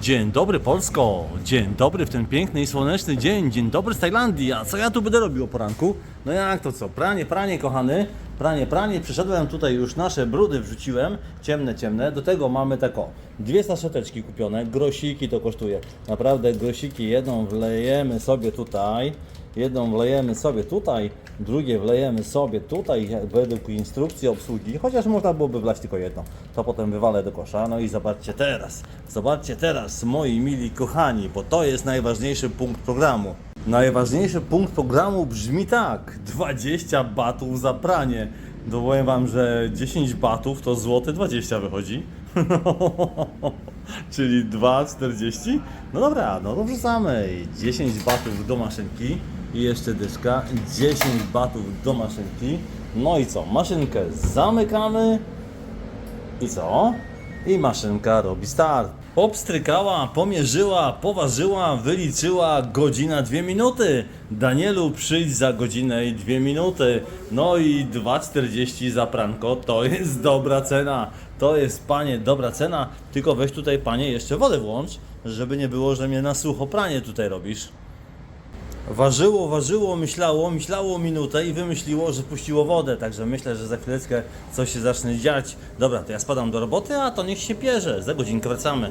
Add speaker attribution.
Speaker 1: Dzień dobry Polsko, dzień dobry w ten piękny i słoneczny dzień, dzień dobry z Tajlandii, a co ja tu będę robił o poranku? No jak to co, pranie, pranie kochany, pranie, pranie, przyszedłem tutaj już nasze brudy wrzuciłem, ciemne, ciemne, do tego mamy tako, dwie saszeteczki kupione, grosiki to kosztuje, naprawdę grosiki, jedną wlejemy sobie tutaj, jedną wlejemy sobie tutaj, drugie wlejemy sobie tutaj według instrukcji obsługi, chociaż można byłoby wlać tylko jedno. To potem wywalę do kosza. No i zobaczcie teraz, zobaczcie teraz, moi mili kochani, bo to jest najważniejszy punkt programu. Najważniejszy punkt programu brzmi tak: 20 batów za pranie. To powiem wam, że 10 batów to złote 20 wychodzi. Czyli 2,40? No dobra, no to wrzucamy. 10 batów do maszynki i jeszcze dyszka. 10 batów do maszynki. No i co? Maszynkę zamykamy. I co? I maszynka robi start. Obstrykała, pomierzyła, poważyła, wyliczyła godzina dwie minuty. Danielu, przyjdź za godzinę i dwie minuty. No i 2,40 za pranko to jest dobra cena. To jest panie dobra cena. Tylko weź tutaj panie jeszcze wodę włącz, żeby nie było, że mnie na sucho pranie tutaj robisz. Ważyło, ważyło, myślało, myślało minutę i wymyśliło, że puściło wodę, także myślę, że za chwileczkę coś się zacznie dziać. Dobra, to ja spadam do roboty, a to niech się pierze, za godzinkę wracamy.